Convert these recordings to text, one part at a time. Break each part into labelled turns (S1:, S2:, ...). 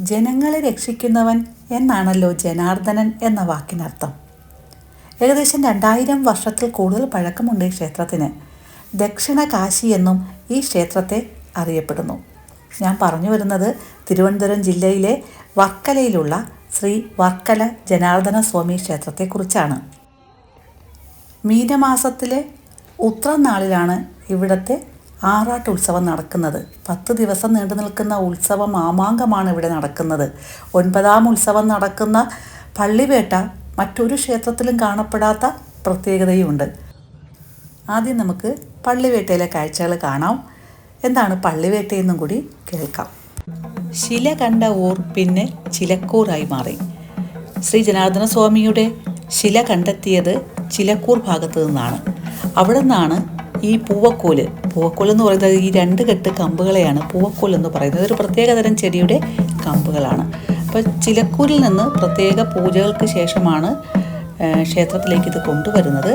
S1: ജനങ്ങളെ രക്ഷിക്കുന്നവൻ എന്നാണല്ലോ ജനാർദ്ദനൻ എന്ന വാക്കിനർത്ഥം. ഏകദേശം രണ്ടായിരം വർഷത്തിൽ കൂടുതൽ പഴക്കമുണ്ട് ഈ ക്ഷേത്രത്തിന്. ദക്ഷിണ കാശി എന്നും ഈ ക്ഷേത്രത്തെ അറിയപ്പെടുന്നു. ഞാൻ പറഞ്ഞു വരുന്നത് തിരുവനന്തപുരം ജില്ലയിലെ വർക്കലയിലുള്ള ശ്രീ വർക്കല ജനാർദ്ദന സ്വാമി ക്ഷേത്രത്തെക്കുറിച്ചാണ്. മീനമാസത്തിലെ ഉത്രനാളിലാണ് ഇവിടുത്തെ ആറാട്ട് ഉത്സവം നടക്കുന്നത്. പത്ത് ദിവസം നീണ്ടു നിൽക്കുന്ന ഉത്സവം മാമാങ്കമാണ് ഇവിടെ നടക്കുന്നത്. ഒൻപതാം ഉത്സവം നടക്കുന്ന പള്ളിവേട്ട മറ്റൊരു ക്ഷേത്രത്തിലും കാണപ്പെടാത്ത പ്രത്യേകതയുമുണ്ട് ആദ്യം നമുക്ക് പള്ളിവേട്ടയിലെ കാഴ്ചകൾ കാണാം. എന്താണ് പള്ളിവേട്ടയെന്നും കൂടി കേൾക്കാം. ശില കണ്ട ഊർ പിന്നെ ചിലക്കൂറായി മാറി. ശ്രീ ജനാർദ്ദന സ്വാമിയുടെ ശില കണ്ടെത്തിയത് ചിലക്കൂർ ഭാഗത്തു നിന്നാണ്. അവിടെ നിന്നാണ് ഈ പൂവക്കോൽ പൂവക്കോൽ എന്ന് പറയുന്നത് ഈ രണ്ട് കെട്ട് കമ്പുകളെയാണ് എന്ന് പറയുന്നത്. ഒരു പ്രത്യേകതരം ചെടിയുടെ കമ്പുകളാണ്. അപ്പോൾ ചിലക്കൂരിൽ നിന്ന് പ്രത്യേക പൂജകൾക്ക് ശേഷമാണ് ക്ഷേത്രത്തിലേക്ക് ഇത് കൊണ്ടുവരുന്നത്.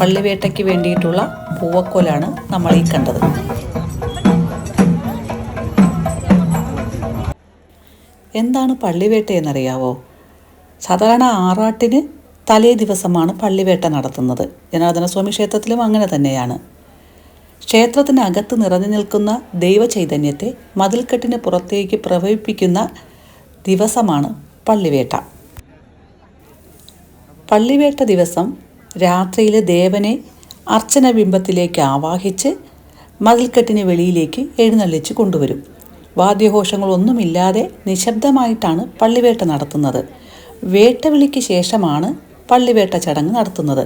S1: പള്ളിവേട്ടയ്ക്ക് വേണ്ടിയിട്ടുള്ള പൂവക്കോലാണ് നമ്മൾ ഈ കണ്ടത്. എന്താണ് പള്ളിവേട്ട എന്നറിയാവോ? സാധാരണ ആറാട്ടിന് തലേ ദിവസമാണ് പള്ളിവേട്ട നടത്തുന്നത്. ജനാർദ്ദന സ്വാമി ക്ഷേത്രത്തിലും അങ്ങനെ തന്നെയാണ്. ക്ഷേത്രത്തിനകത്ത് നിറഞ്ഞു നിൽക്കുന്ന ദൈവചൈതന്യത്തെ മതിൽക്കെട്ടിന് പുറത്തേക്ക് പ്രവഹിപ്പിക്കുന്ന ദിവസമാണ് പള്ളിവേട്ട. പള്ളിവേട്ട ദിവസം രാത്രിയിൽ ദേവനെ അർച്ചന ബിംബത്തിലേക്ക് ആവാഹിച്ച് മതിൽക്കെട്ടിന് വെളിയിലേക്ക് എഴുന്നള്ളിച്ച് കൊണ്ടുവരും. വാദ്യഘോഷങ്ങളൊന്നുമില്ലാതെ നിശബ്ദമായിട്ടാണ് പള്ളിവേട്ട നടത്തുന്നത്. വേട്ടവിളിക്ക് ശേഷമാണ് പള്ളിവേട്ട ചടങ്ങ് നടത്തുന്നത്.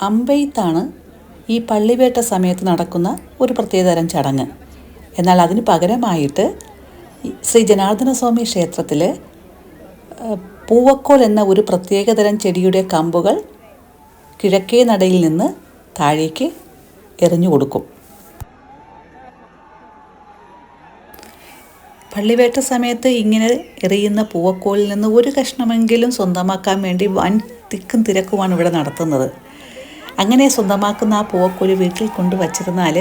S1: അമ്പെയ്ത്താണ് ഈ പള്ളിവേട്ട സമയത്ത് നടക്കുന്ന ഒരു പ്രത്യേകതരം ചടങ്ങ്. എന്നാൽ അതിന് പകരമായിട്ട് ശ്രീ ജനാർദ്ദന സ്വാമി ക്ഷേത്രത്തിൽ പൂവക്കോൽ എന്ന ഒരു പ്രത്യേകതരം ചെടിയുടെ കമ്പുകൾ കിഴക്കേ നടയിൽ നിന്ന് താഴേക്ക് എറിഞ്ഞു കൊടുക്കും. പള്ളിവേട്ട സമയത്ത് ഇങ്ങനെ എറിയുന്ന പൂവക്കോലിൽ നിന്ന് ഒരു കഷ്ണമെങ്കിലും സ്വന്തമാക്കാൻ വേണ്ടി വൻ തിക്കും തിരക്കുമാണ് ഇവിടെ നടത്തുന്നത്. അങ്ങനെ സ്വന്തമാക്കുന്ന ആ പൂവക്കോൽ വീട്ടിൽ കൊണ്ട് വച്ചിരുന്നാൽ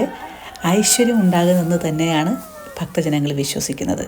S1: ഐശ്വര്യം ഉണ്ടാകുമെന്ന് തന്നെയാണ് ഭക്തജനങ്ങൾ വിശ്വസിക്കുന്നത്.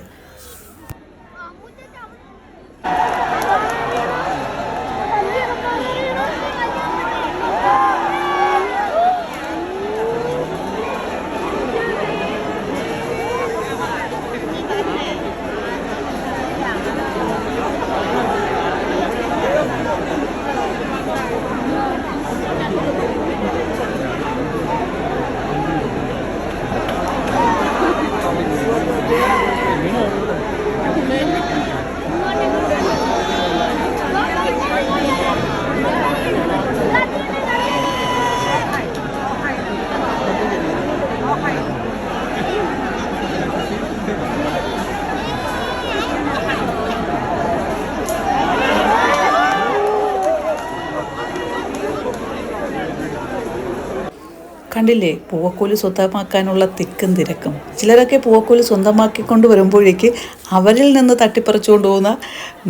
S1: കണ്ടില്ലേ? പൂവക്കൂലി സ്വന്തമാക്കാനുള്ള തിക്കും തിരക്കും. ചിലരൊക്കെ പൂവക്കോൽ സ്വന്തമാക്കിക്കൊണ്ട് വരുമ്പോഴേക്ക് അവരിൽ നിന്ന് തട്ടിപ്പറിച്ചു കൊണ്ടുപോകുന്ന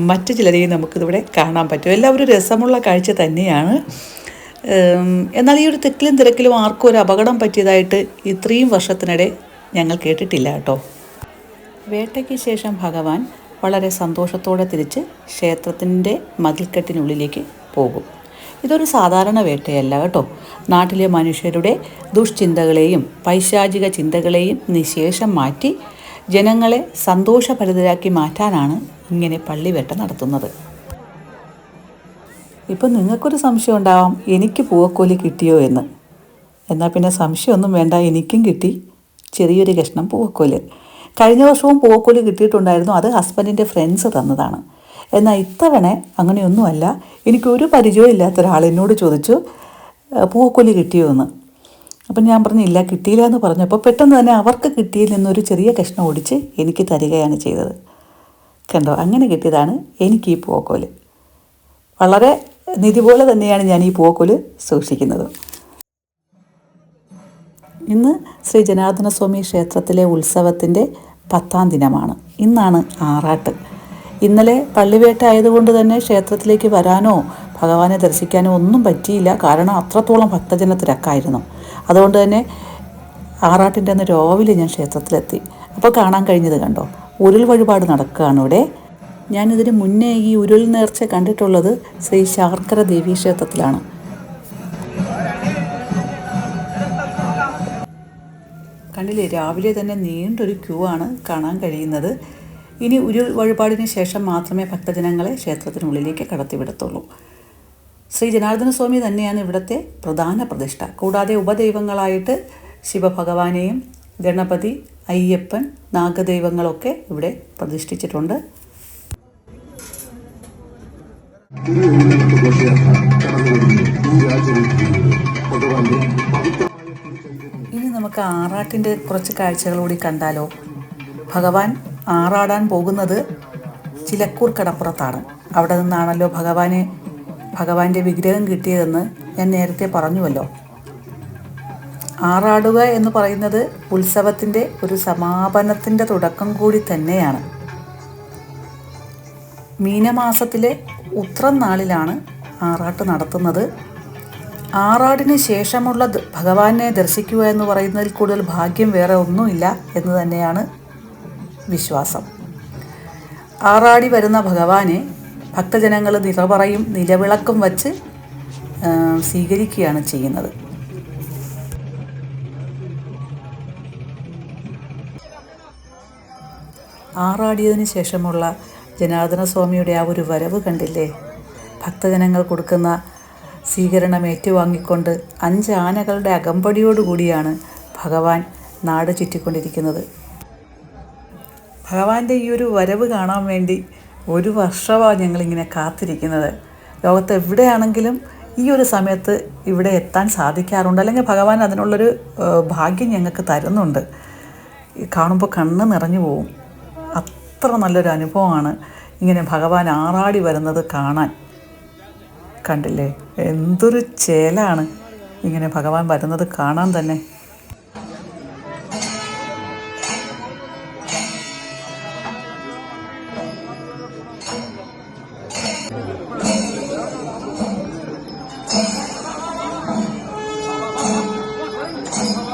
S1: മറ്റു ചിലരെയും നമുക്കിതിവിടെ കാണാൻ പറ്റും. എല്ലാവരും രസമുള്ള കാഴ്ച തന്നെയാണ്. എന്നാൽ ഈ ഒരു തിക്കിലും തിരക്കിലും ആർക്കും ഒരു അപകടം പറ്റിയതായിട്ട് ഇത്രയും വർഷത്തിനിടെ ഞങ്ങൾ കേട്ടിട്ടില്ല കേട്ടോ. വേട്ടയ്ക്ക് ശേഷം ഭഗവാൻ വളരെ സന്തോഷത്തോടെ തിരിച്ച് ക്ഷേത്രത്തിന്റെ മതിൽക്കെട്ടിനുള്ളിലേക്ക് പോകും. ഇതൊരു സാധാരണ വേട്ടയല്ല കേട്ടോ. നാട്ടിലെ മനുഷ്യരുടെ ദുഷ്ചിന്തകളെയും പൈശാചിക ചിന്തകളെയും നിശേഷം മാറ്റി ജനങ്ങളെ സന്തോഷഭരിതരാക്കി മാറ്റാനാണ് ഇങ്ങനെ പള്ളിവേട്ട നടത്തുന്നത്. ഇപ്പം നിങ്ങൾക്കൊരു സംശയം ഉണ്ടാവാം എനിക്ക് പൂവക്കോലി കിട്ടിയോ എന്ന്. എന്നാൽ പിന്നെ സംശയമൊന്നും വേണ്ട എനിക്കും കിട്ടി. ചെറിയൊരു കഷ്ണം പൂവക്കോൽ. കഴിഞ്ഞ വർഷവും പൂവക്കോൽ കിട്ടിയിട്ടുണ്ടായിരുന്നു അത് ഹസ്ബൻഡിന്റെ ഫ്രണ്ട്സ് തന്നതാണ്. എന്നാൽ ഇത്തവണ അങ്ങനെയൊന്നുമല്ല എനിക്കൊരു പരിചയവും ഇല്ലാത്ത ഒരാൾ എന്നോട് ചോദിച്ചു "ഏഹ്, പൂവക്കോൽ കിട്ടിയോ എന്ന്? അപ്പം ഞാൻ പറഞ്ഞു ഇല്ല കിട്ടിയില്ല എന്ന് പറഞ്ഞപ്പോൾ പെട്ടെന്ന് തന്നെ അവർക്ക് കിട്ടിയിൽ നിന്നൊരു ചെറിയ കഷ്ണം ഒടിച്ച് എനിക്ക് തരികയാണ് ചെയ്തത്. കണ്ടോ അങ്ങനെ കിട്ടിയതാണ് എനിക്ക് ഈ പൂവക്കോൽ. വളരെ നിധി പോലെ തന്നെയാണ് ഞാൻ ഈ പൂവക്കോൽ സൂക്ഷിക്കുന്നത്. ഇന്ന് ശ്രീ ജനാർദ്ദന സ്വാമി ക്ഷേത്രത്തിലെ ഉത്സവത്തിന്റെ പത്താം ദിനമാണ്. ഇന്നാണ് ആറാട്ട്. ഇന്നലെ പള്ളിവേട്ട ആയതുകൊണ്ട് തന്നെ ക്ഷേത്രത്തിലേക്ക് വരാനോ ഭഗവാനെ ദർശിക്കാനോ ഒന്നും പറ്റിയില്ല. കാരണം അത്രത്തോളം ഭക്തജന തിരക്കായിരുന്നു. അതുകൊണ്ട് തന്നെ ആറാട്ടിന്റെ അന്ന് രാവിലെ ഞാൻ ക്ഷേത്രത്തിലെത്തി. അപ്പോൾ കാണാൻ കഴിഞ്ഞത് കണ്ടോ? ഉരുൾ വഴിപാട് നടക്കുകയാണ് ഇവിടെ. ഞാനിതിന് മുന്നേ ഈ ഉരുൾ നേർച്ച കണ്ടിട്ടുള്ളത് ശ്രീ ശാർക്കര ദേവീ ക്ഷേത്രത്തിലാണ്. കണ്ടില്ലേ? രാവിലെ തന്നെ നീണ്ടൊരു ക്യൂ ആണ് കാണാൻ കഴിയുന്നത്. ഇനി ഒരു വഴിപാടിന് ശേഷം മാത്രമേ ഭക്തജനങ്ങളെ ക്ഷേത്രത്തിനുള്ളിലേക്ക് കടത്തിവിടത്തുള്ളൂ. ശ്രീ ജനാർദ്ദന സ്വാമി തന്നെയാണ് ഇവിടുത്തെ പ്രധാന പ്രതിഷ്ഠ. കൂടാതെ ഉപദൈവങ്ങളായിട്ട് ശിവഭഗവാനെയും ഗണപതി അയ്യപ്പൻ നാഗദൈവങ്ങളൊക്കെ ഇവിടെ പ്രതിഷ്ഠിച്ചിട്ടുണ്ട്. ഇനി നമുക്ക് ആറാട്ടിന്റെ കുറച്ച് കാഴ്ചകൾ കൂടി കണ്ടാലോ? ഭഗവാൻ ആറാടാൻ പോകുന്നത് ചിലക്കൂർ കടപ്പുറത്താണ്. അവിടെ നിന്നാണല്ലോ ഭഗവാനെ ഭഗവാന്റെ വിഗ്രഹം കിട്ടിയതെന്ന് ഞാൻ നേരത്തെ പറഞ്ഞുവല്ലോ. ആറാടുക എന്ന് പറയുന്നത് ഉത്സവത്തിന്റെ ഒരു സമാപനത്തിന്റെ തുടക്കം കൂടി തന്നെയാണ്. മീനമാസത്തിലെ ഉത്രം നാളിലാണ് ആറാട്ട് നടത്തുന്നത്. ആറാടിന് ശേഷമുള്ള ഭഗവാനെ ദർശിക്കുക എന്ന് പറയുന്നതിൽ കൂടുതൽ ഭാഗ്യം വേറെ ഒന്നുമില്ല എന്ന് തന്നെയാണ് വിശ്വാസം. ആറാടി വരുന്ന ഭഗവാനെ ഭക്തജനങ്ങൾ നിറപറയും നിലവിളക്കും വച്ച് സ്വീകരിക്കുകയാണ് ചെയ്യുന്നത്. ആറാടിയതിന് ശേഷമുള്ള ജനാർദ്ദന സ്വാമിയുടെ ആ ഒരു വരവ് കണ്ടില്ലേ? ഭക്തജനങ്ങൾ കൊടുക്കുന്ന സ്വീകരണം ഏറ്റുവാങ്ങിക്കൊണ്ട് അഞ്ച് ആനകളുടെ അകമ്പടിയോടുകൂടിയാണ് ഭഗവാൻ നാട് ചുറ്റിക്കൊണ്ടിരിക്കുന്നത്. ഭഗവാന്റെ ഈ ഒരു വരവ് കാണാൻ വേണ്ടി ഒരു വർഷമാണ് ഞങ്ങളിങ്ങനെ കാത്തിരിക്കുന്നത്. ലോകത്ത് എവിടെയാണെങ്കിലും ഈ ഒരു സമയത്ത് ഇവിടെ എത്താൻ സാധിക്കാറുണ്ട്. അല്ലെങ്കിൽ ഭഗവാൻ അതിനുള്ളൊരു ഭാഗ്യം ഞങ്ങൾക്ക് തരുന്നുണ്ട്. കാണുമ്പോൾ കണ്ണ് നിറഞ്ഞു പോവും. അത്ര നല്ലൊരു അനുഭവമാണ് ഇങ്ങനെ ഭഗവാൻ ആറാടി വരുന്നത് കാണാൻ. കണ്ടില്ലേ? എന്തൊരു ചേലാണ് ഇങ്ങനെ ഭഗവാൻ വരുന്നത് കാണാൻ തന്നെ.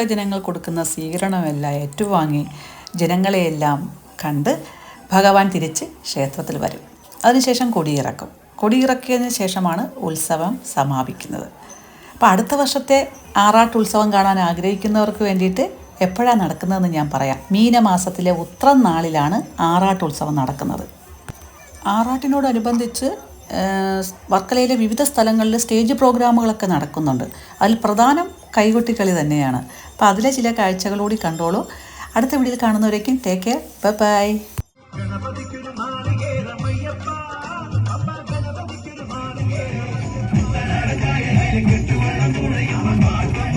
S1: ഭക്തജനങ്ങൾ കൊടുക്കുന്ന സ്വീകരണമെല്ലാം ഏറ്റുവാങ്ങി ജനങ്ങളെയെല്ലാം കണ്ട് ഭഗവാൻ തിരിച്ച് ക്ഷേത്രത്തിൽ വരും. അതിനുശേഷം കൊടിയിറക്കും. കൊടിയിറക്കിയതിന് ശേഷമാണ് ഉത്സവം സമാപിക്കുന്നത്. അപ്പോൾ അടുത്ത വർഷത്തെ ആറാട്ട് ഉത്സവം കാണാൻ ആഗ്രഹിക്കുന്നവർക്ക് വേണ്ടിയിട്ട് എപ്പോഴാണ് നടക്കുന്നതെന്ന് ഞാൻ പറയാം. മീനമാസത്തിലെ ഉത്രം നാളിലാണ് ആറാട്ട് ഉത്സവം നടക്കുന്നത്. ആറാട്ടിനോടനുബന്ധിച്ച് വർക്കലയിലെ വിവിധ സ്ഥലങ്ങളിൽ സ്റ്റേജ് പ്രോഗ്രാമുകളൊക്കെ നടക്കുന്നുണ്ട്. അതിൽ പ്രധാനം കൈകൊട്ടിക്കളി തന്നെയാണ്. അപ്പോൾ അതിലെ ചില കാഴ്ചകളൂടി കണ്ടോളൂ. അടുത്ത വീഡിയോയിൽ കാണുന്നവരേക്കും ടേക്ക് കെയർ ബൈ ബൈ
S2: ഗണപതിക്കൊരു മാളികേ രമയ്യപ്പ ഗണപതിക്കൊരു മാളികേ രമയ്യപ്പ അവൻ പാട്ടും